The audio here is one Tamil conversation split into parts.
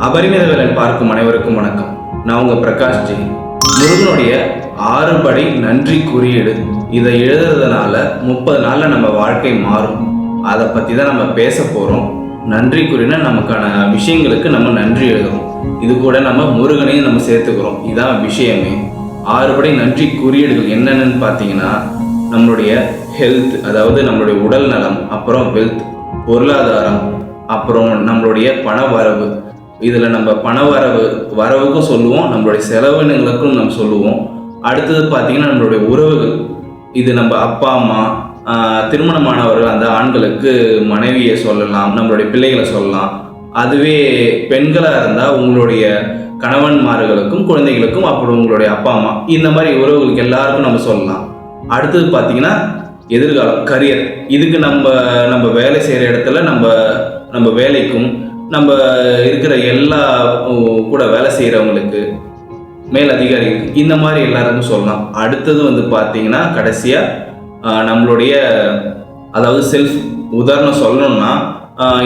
அபரிமித வேலன் பார்க்கும் அனைவருக்கும் வணக்கம். நான் உங்க பிரகாஷ் ஜி. முருகனுடைய ஆறுபடை நன்றி குறியீடு. இதை எழுதுறதுனால முப்பது நாள்ல நம்ம வாழ்க்கை மாறும். அதை பத்தி தான் நம்ம பேச போறோம். நன்றி குறினா நமக்கான விஷயங்களுக்கு நம்ம நன்றி எழுதுறோம். இது கூட நம்ம முருகனையும் நம்ம சேர்த்துக்கிறோம். இதான் விஷயமே. ஆறுபடை நன்றி குறியீடுகள் என்னென்னு பார்த்தீங்கன்னா நம்மளுடைய ஹெல்த் அதாவது நம்மளுடைய உடல் நலம் அப்புறம் வெல்த் பொருளாதாரம் அப்புறம் நம்மளுடைய பண வரவு இதில் நம்ம பண வரவு வரவுக்கும் சொல்லுவோம் நம்மளுடைய செலவினங்களுக்கும் நம்ம சொல்லுவோம். அடுத்தது பார்த்தீங்கன்னா நம்மளுடைய உறவுகள். இது நம்ம அப்பா அம்மா திருமணமானவர்கள் அந்த ஆண்களுக்கு மனைவியை சொல்லலாம் நம்மளுடைய பிள்ளைகளை சொல்லலாம். அதுவே பெண்களாக இருந்தால் உங்களுடைய கணவன்மார்களுக்கும் குழந்தைகளுக்கும் அப்புறம் உங்களுடைய அப்பா அம்மா இந்த மாதிரி உறவுகளுக்கு எல்லாருக்கும் நம்ம சொல்லலாம். அடுத்தது பார்த்தீங்கன்னா எதிர்காலம் கரியர் இதுக்கு நம்ம நம்ம வேலை செய்கிற இடத்துல நம்ம நம்ம வேலைக்கும் நம்ம இருக்கிற எல்லா கூட வேலை செய்கிறவங்களுக்கு மேலதிகாரிகளுக்கு இந்த மாதிரி எல்லாருக்கும் சொல்லலாம். அடுத்தது வந்து பார்த்தீங்கன்னா கடைசியாக நம்மளுடைய அதாவது செல்ஃப் உதாரணம் சொல்லணும்னா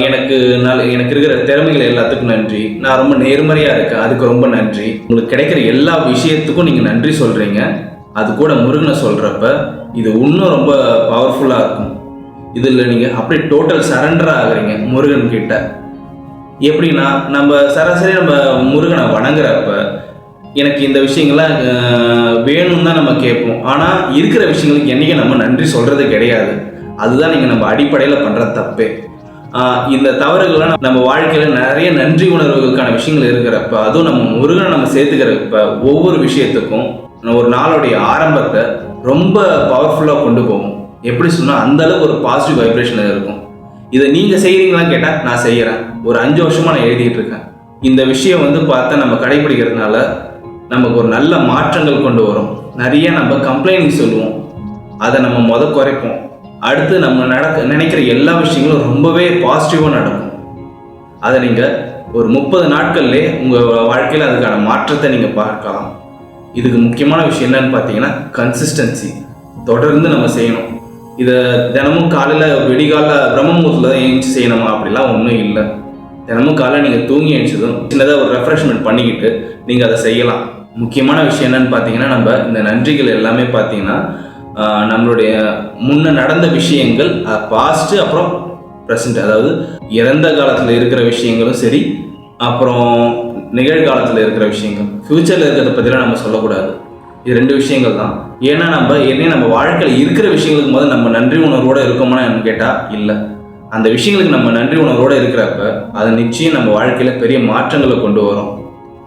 எனக்கு நல்ல எனக்கு இருக்கிற திறமைகள் எல்லாத்துக்கும் நன்றி. நான் ரொம்ப நேர்மறையாக இருக்கேன். அதுக்கு ரொம்ப நன்றி. உங்களுக்கு கிடைக்கிற எல்லா விஷயத்துக்கும் நீங்கள் நன்றி சொல்கிறீங்க அது கூட முருகனை சொல்கிறப்ப இது இன்னும் ரொம்ப பவர்ஃபுல்லாக இருக்கும். இதில் நீங்கள் அப்படியே டோட்டல் சரண்டர் ஆகுறீங்க முருகன் கிட்ட. எப்படின்னா நம்ம சராசரி நம்ம முருகனை வணங்குறப்ப எனக்கு இந்த விஷயங்கள்லாம் வேணும்னு தான் நம்ம கேட்போம். ஆனால் இருக்கிற விஷயங்களுக்கு என்றைக்கும் நம்ம நன்றி சொல்கிறது கிடையாது. அதுதான் நீங்கள் நம்ம அடிப்படையில் பண்ணுற தப்பே. இந்த தவறுகள்லாம் நம்ம வாழ்க்கையில் நிறைய நன்றி உணர்வுகளுக்கான விஷயங்கள் இருக்கிறப்ப அதுவும் நம்ம முருகனை நம்ம சேர்த்துக்கிறப்ப ஒவ்வொரு விஷயத்துக்கும் ஒரு நாளுடைய ஆரம்பத்தை ரொம்ப பவர்ஃபுல்லாக கொண்டு போகும். எப்படி சொன்னால் அந்தளவுக்கு ஒரு பாசிட்டிவ் வைப்ரேஷன் இருக்கும். இதை நீங்கள் செய்கிறீங்களான்னு கேட்டால் நான் செய்கிறேன் ஒரு அஞ்சு வருஷமாக நான் எழுதிட்டு இருக்கேன். இந்த விஷயம் வந்து பார்த்தா நம்ம கடைபிடிக்கிறதுனால நமக்கு ஒரு நல்ல மாற்றங்கள் கொண்டு வரும். நிறைய நம்ம கம்ப்ளைண்ட் சொல்லுவோம். அதை நம்ம முத குறைப்போம். அடுத்து நம்ம நடக்க நினைக்கிற எல்லா விஷயங்களும் ரொம்பவே பாசிட்டிவாக நடக்கும். அதை நீங்கள் ஒரு முப்பது நாட்கள்லே உங்கள் வாழ்க்கையில் அதுக்கான மாற்றத்தை நீங்கள் பார்க்கலாம். இதுக்கு முக்கியமான விஷயம் என்னன்னு பார்த்தீங்கன்னா கன்சிஸ்டன்சி தொடர்ந்து நம்ம செய்யணும். இதை தினமும் காலையில் வெடிகால பிரம்மமுகூர்த்தில் தான் எழுந்து செய்யணுமா அப்படிலாம் ஒன்றும் இல்லை. தினமும் காலையில் நீங்கள் தூங்கி எழுந்ததும் சின்னதாக ஒரு ரெஃப்ரெஷ்மெண்ட் பண்ணிக்கிட்டு நீங்கள் அதை செய்யலாம். முக்கியமான விஷயம் என்னன்னு பார்த்தீங்கன்னா நம்ம இந்த நன்றிகள் எல்லாமே பார்த்தீங்கன்னா நம்மளுடைய முன்ன நடந்த விஷயங்கள் பாஸ்ட்டு அப்புறம் ப்ரெசண்ட் அதாவது இறந்த காலத்தில் இருக்கிற விஷயங்களும் சரி அப்புறம் நிகழ்காலத்தில் இருக்கிற விஷயங்கள் ஃப்யூச்சரில் இருக்கிறத பற்றிலாம் நம்ம சொல்லக்கூடாது. இது ரெண்டு விஷயங்கள் தான். ஏன்னா நம்ம என்ன நம்ம வாழ்க்கையில் இருக்கிற விஷயங்களுக்கு போது நம்ம நன்றி உணர்வோடு இருக்கோமான்னு கேட்டால் இல்லை. அந்த விஷயங்களுக்கு நம்ம நன்றி உணர்வோடு இருக்கிறப்ப அது நிச்சயம் நம்ம வாழ்க்கையில் பெரிய மாற்றங்களை கொண்டு வரும்.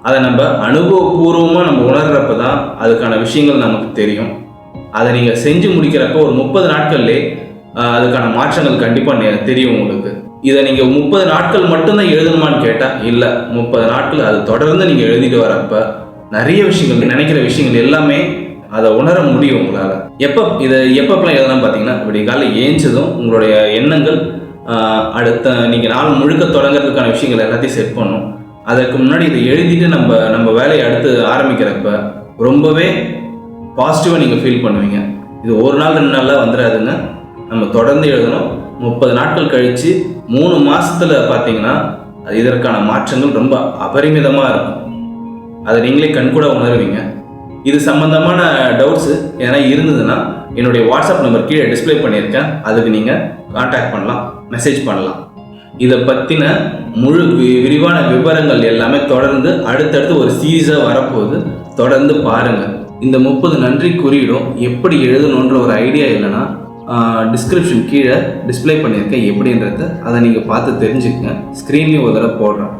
அதை நம்ம அனுபவபூர்வமாக நம்ம உணர்கிறப்ப தான் அதுக்கான விஷயங்கள் நமக்கு தெரியும். அதை நீங்கள் செஞ்சு முடிக்கிறப்ப ஒரு முப்பது நாட்கள்லே அதுக்கான மாற்றங்கள் கண்டிப்பாக தெரியும் உங்களுக்கு. இதை நீங்கள் முப்பது நாட்கள் மட்டும்தான் எழுதணுமான்னு கேட்டால் இல்லை. முப்பது நாட்கள் அது தொடர்ந்து நீங்கள் எழுதிட்டு வரப்போ நிறைய விஷயங்கள் நினைக்கிற விஷயங்கள் எல்லாமே அதை உணர முடியும் உங்களால். எப்போ இதை எப்பப்பெல்லாம் எழுதலாம் பார்த்தீங்கன்னா இப்படி காலை ஏஞ்சதும் உங்களுடைய எண்ணங்கள் அடுத்த நீங்கள் நாள் முழுக்க தொடங்குறதுக்கான விஷயங்கள் எல்லாத்தையும் செட் பண்ணும். அதற்கு முன்னாடி இதை எழுதிட்டு நம்ம நம்ம வேலையை அடுத்து ஆரம்பிக்கிறப்ப ரொம்பவே பாசிட்டிவாக நீங்கள் ஃபீல் பண்ணுவீங்க. இது ஒரு நாள் ரெண்டு நாளில் வந்துடாதுங்க. நம்ம தொடர்ந்து எழுதணும். முப்பது நாட்கள் கழித்து மூணு மாதத்தில் பார்த்தீங்கன்னா இதற்கான மாற்றங்கள் ரொம்ப அபரிமிதமாக இருக்கும். அதை நீங்களே கண்கூட உணர்வீங்க. இது சம்பந்தமான டவுட்ஸு எதனா இருந்ததுன்னா என்னுடைய வாட்ஸ்அப் நம்பர் கீழே டிஸ்ப்ளே பண்ணியிருக்கேன். அதுக்கு நீங்கள் காண்டாக்ட் பண்ணலாம் மெசேஜ் பண்ணலாம். இதை பற்றின முழு வி- விரிவான விவரங்கள் எல்லாமே தொடர்ந்து அடுத்தடுத்து ஒரு சீரீஸாக வரப்போகுது. தொடர்ந்து பாருங்கள் இந்த முப்பது நன்றி குறியீடும் எப்படி எழுதணுன்ற ஒரு ஐடியா இல்லைன்னா டிஸ்கிரிப்ஷன் கீழே டிஸ்ப்ளே பண்ணியிருக்கேன். எப்படின்றத அதை நீங்கள் பார்த்து தெரிஞ்சுக்கங்க. ஸ்க்ரீன்லேயும் ஒரு தடவை போடுறேன்.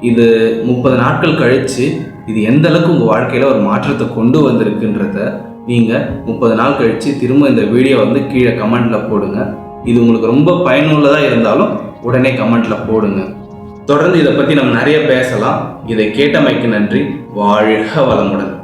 இது முப்பது நாட்கள் கழித்து இது எந்த அளவுக்கு உங்கள் வாழ்க்கையில் ஒரு மாற்றத்தை கொண்டு வந்திருக்குன்றத நீங்கள் முப்பது நாள் கழித்து திரும்ப இந்த வீடியோ வந்து கீழே கமெண்ட்டில் போடுங்க. இது உங்களுக்கு ரொம்ப பயனுள்ளதாக இருந்தாலும் உடனே கமெண்ட்டில் போடுங்க. தொடர்ந்து இதை பற்றி நம்ம நிறைய பேசலாம். இதை கேட்டமைக்கு நன்றி. வாழ்க வளமுடன்.